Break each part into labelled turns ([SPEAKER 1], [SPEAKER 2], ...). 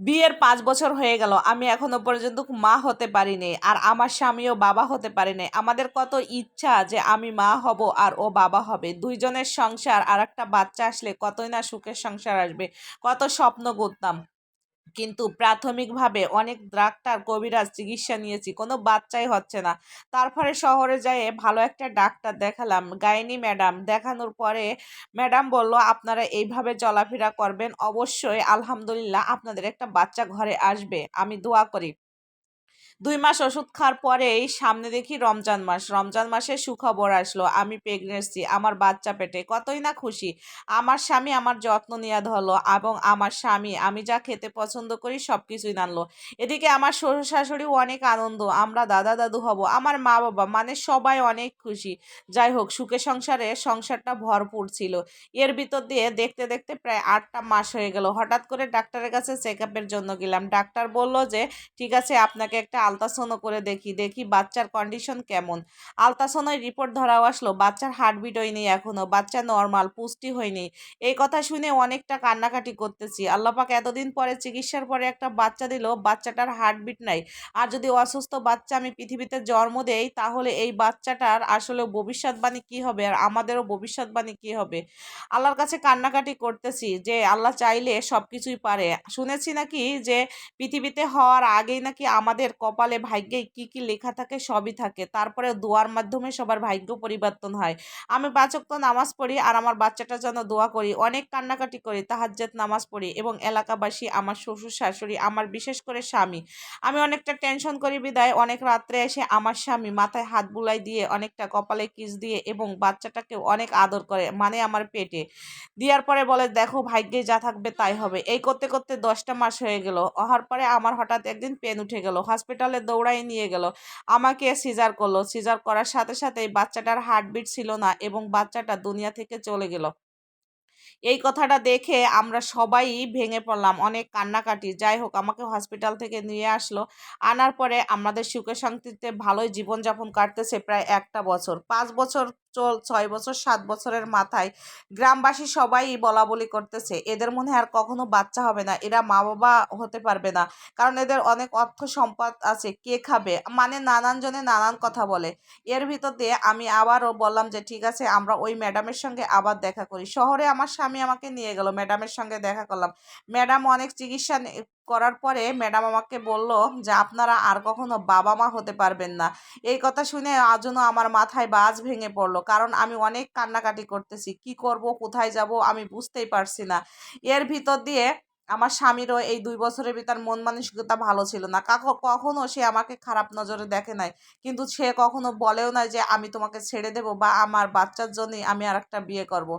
[SPEAKER 1] বিয়ের পাঁচ বছর হয়ে গেল, আমি এখনও পর্যন্ত মা হতে পারিনি আর আমার স্বামীও বাবা হতে পারিনি। আমাদের কত ইচ্ছা যে আমি মা হব আর ও বাবা হবে। দুইজনের সংসার আর একটা বাচ্চা আসলে কতই না সুখের সংসার আসবে, কত স্বপ্ন করতাম কিন্তু প্রাথমিকভাবে অনেক ডাক্তার, কবিরাজ চিকিৎসা নিয়েছি, কোনো বাচ্চাই হচ্ছে না। তারপরে শহরে যেয়ে ভালো একটা ডাক্তার দেখালাম, গাইনি ম্যাডাম। দেখানোর পরে ম্যাডাম বলল, আপনারা এইভাবে চলাফেরা করবেন, অবশ্যই আলহামদুলিল্লাহ আপনাদের একটা বাচ্চা ঘরে আসবে। আমি দোয়া করি। দুই মাস ওষুধ খাওয়ার পরেই সামনে দেখি রমজান মাস। রমজান মাসে সুখবর আসলো, আমি প্রেগনেন্সি আমার বাচ্চা পেটে, কতই না খুশি। আমার স্বামী আমার যত্ন নেওয়া ধরলো এবং আমার স্বামী, আমি যা খেতে পছন্দ করি সব কিছুই নানলো এদিকে আমার শ্বশুর শাশুড়িও অনেক আনন্দ, আমরা দাদা দাদু হব, আমার মা বাবা মানে সবাই অনেক খুশি। যাই হোক, সুখে সংসারে সংসারটা ভরপুর ছিল। এর ভিতর দিয়ে দেখতে দেখতে প্রায় আটটা মাস হয়ে গেল। হঠাৎ করে ডাক্তারের কাছে চেক জন্য গেলাম। ডাক্তার বলল যে, ঠিক আছে, আপনাকে একটা আলট্রাসাউন্ড করে দেখি দেখি বাচ্চার কন্ডিশন কেমন। আলট্রাসাউন্ডের রিপোর্ট ধরাও আসলো, বাচ্চার হার্টবিট হয়নি এখনও বাচ্চা নর্মাল পুষ্টি হয়নি এই কথা শুনে অনেকটা কান্নাকাটি করতেছি। আল্লাপাক এতদিন পরে চিকিৎসার পরে একটা বাচ্চা দিল, বাচ্চাটার হার্টবিট নাই। আর যদি অসুস্থ বাচ্চা আমি পৃথিবীতে জন্ম দেই, তাহলে এই বাচ্চাটার আসলে ভবিষ্যৎবাণী কি হবে আর আমাদেরও ভবিষ্যৎবাণী কি হবে? আল্লাহর কাছে কান্নাকাটি করতেছি যে আল্লাহ চাইলে সব কিছুই পারে। শুনেছি নাকি যে পৃথিবীতে হওয়ার আগেই নাকি আমাদের কপালে ভাগ্যে কি কি লেখা থাকে সবই থাকে। তারপরে দোয়ার মাধ্যমে সবার ভাগ্য পরিবর্তন হয়। আমি পাঁচক্ত নামাজ পড়ি আর আমার বাচ্চাটার জন্য দোয়া করি, অনেক কান্নাকাটি করি তাহাজ্জাত নামাজ পড়ি এবং এলাকাবাসী, আমার শ্বশুর শাশুড়ি, আমার বিশেষ করে স্বামী। আমি অনেকটা টেনশন করি বিদায়, অনেক রাত্রে এসে আমার স্বামী মাথায় হাত বুলাই দিয়ে, অনেকটা কপালে কিস দিয়ে এবং বাচ্চাটাকে অনেক আদর করে মানে আমার পেটে। দেওয়ার পরে বলে, দেখো, ভাগ্যে যা থাকবে তাই হবে। এই করতে করতে দশটা মাস হয়ে গেল। হওয়ার পরে আমার হঠাৎ একদিন পেন উঠে গেল। হসপিটালে দৌড়াই নিয়ে গেল। আমাকে সিজার করল। সিজার করার সাথে সাথে বাচ্চাটার হার্টবিট ছিল না এবং বাচ্চাটা দুনিয়া থেকে চলে গেল। এই কথাটা দেখে আমরা সবাই ভেঙে পড়লাম। অনেক কান্নাকাটি। যাই হোক, আমাকে হসপিটাল থেকে নিয়ে আসলো। আনার পরে আমাদের সুখে শান্তিতে ভালোই জীবনযাপন কাটতেছে প্রায় একটা বছর। পাঁচ বছর চল, ছয় বছর, সাত বছরের মাথায়। গ্রামবাসী সবাই বলা বলি করতেছে। এদের মনে আর কখনো বাচ্চা হবে না। এরা মা বাবা হতে পারবে না। কারণ এদের অনেক অর্থ সম্পদ আছে। কে খাবে? মানে নানান জনে নানান কথা বলে। এর ভিতর দিয়ে আমি আবারও বললাম যে, ঠিক আছে, আমরা ওই ম্যাডামের সঙ্গে আবার দেখা করি। শহরে আমার স্বামী আমাকে নিয়ে গেল। ম্যাডামের সঙ্গে দেখা করলাম। ম্যাডাম অনেক চিকিৎসা করার পরে ম্যাডাম আমাকে বলল যে, আপনারা আর কখনো বাবা মা হতে পারবেন না। এই কথা শুনে আজও আমার মাথায় বাজ ভেঙে পড়ল, কারণ আমি অনেক কান্নাকাটি করতেছি। কি করব? কোথায় যাব? আমি বুঝতেই পারছি না। এর ভিতর দিয়ে আমার স্বামীরও এই দুই বছরের ভিতর মন মানসিকতা ভালো ছিল না। কখনো সে আমাকে খারাপ নজরে দেখে নাই। কিন্তু সে কখনো বলেও না যে আমি তোমাকে ছেড়ে দেব বা আমার বাচ্চার জন্যই আমি আর একটা বিয়ে করব।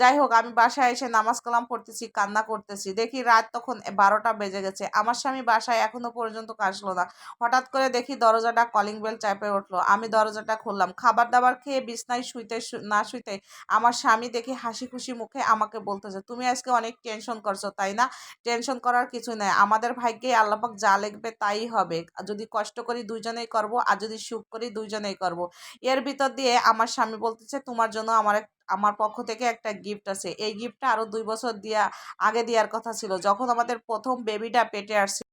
[SPEAKER 1] যাই হোক, আমি বাসায় এসে নামাজ কালাম পড়তেছি, কান্না করতেছি। দেখি রাত তখন বারোটা বেজে গেছে। আমার স্বামী বাসায় এখনও পর্যন্ত আসলো না। হঠাৎ করে দেখি দরজাটা কলিং বেল চাপে উঠল। আমি দরজাটা খুললাম। খাবার দাবার খেয়ে বিছনায় শুইতে না শুইতে আমার স্বামী দেখি হাসি খুশি মুখে আমাকে বলতেছে, তুমি আজকে অনেক টেনশন করছ, তাই না? টেনশন করার কিছু নাই। আমাদের ভাগ্যে আল্লাপাক যা লিখবে তাই হবে। যদি কষ্ট করি দুইজনেই করব, আর যদি সুখ করি দুইজনেই করব। এর ভিতর দিয়ে আমার স্বামী বলতেছে, তোমার জন্য আমার আমার পক্ষ থেকে একটা গিফট আছে। এই গিফটটা আরও দুই বছর দিয়া, আগে দেওয়ার কথা ছিল। যখন আমাদের প্রথম বেবিটা পেটে আসছে